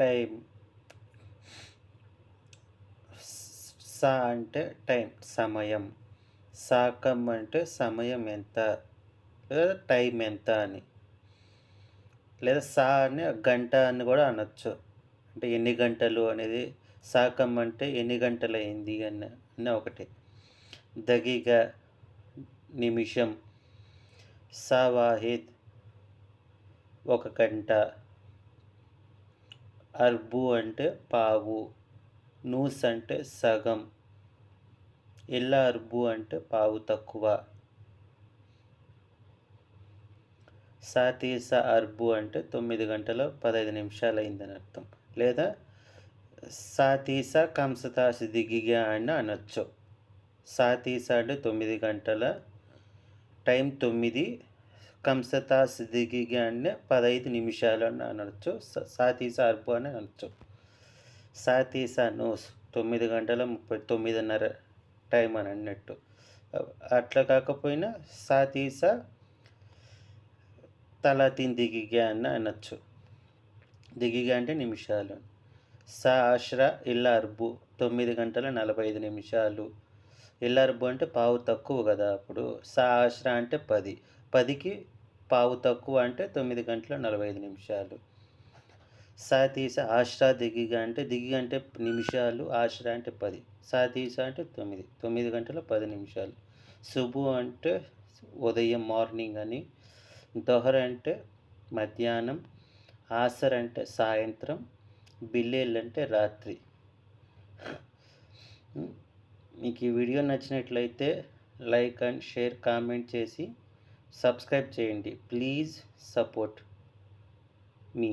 Time స అంటే time సమయం. సాకం అంటే సమయం ఎంత? లేదా టైం ఎంత అని. లేదా సా అని గంట అని కూడా అనొచ్చు. అంటే ఎన్ని గంటలు అనేది సాకం అంటే ఎన్ని గంటలు అయింది అని అని ఒకటి. దగిగ నిమిషం. సవాహిద్ ఒక గంట. అర్బు అంటే పావు నూస్ అంటే సగం ఇల్ల అర్బు అంటే పావు తక్కువ. సాతీస అర్బు అంటే తొమ్మిది గంటల పదహైదు నిమిషాలు అయిందని అర్థం లేదా సాతీస కంసతాసి దిగిగా అని అనొచ్చు. సాతీస అంటే తొమ్మిది గంటల టైం తొమ్మిది కంసతా దిగిగా అంటే పదహైదు నిమిషాలు అని అనొచ్చు సాతీస అర్బు అని అనొచ్చు. సాతీస నోస్ తొమ్మిది గంటల ముప్పై తొమ్మిదిన్నర టైం అని అన్నట్టు. అట్లా కాకపోయినా సాతీస తలాతీన్ దిగిగా అని అనొచ్చు. దిగిగా అంటే నిమిషాలు. సా ఆశ్ర ఇల్లా అర్బు తొమ్మిది గంటల నలభై ఐదు నిమిషాలు. ఇల్లా అర్బు అంటే పావు తక్కువ కదా అప్పుడు. సా ఆశ్ర అంటే పది. పదికి పావు తక్కువ అంటే తొమ్మిది గంటల నలభై ఐదు నిమిషాలు. సాతీస ఆశ్రా దిగిగ అంటే దిగి అంటే నిమిషాలు ఆశ్రా అంటే పది. సాతీస అంటే తొమ్మిది తొమ్మిది గంటల పది నిమిషాలు. శుభు అంటే ఉదయం మార్నింగ్ అని దొహర్ అంటే మధ్యాహ్నం ఆసర్ అంటే సాయంత్రం బిల్లేల్ అంటే రాత్రి. మీకు ఈ వీడియో నచ్చినట్లయితే లైక్ అండ్ షేర్ కామెంట్ చేసి సబ్స్క్రైబ్ చేయండి. Please support me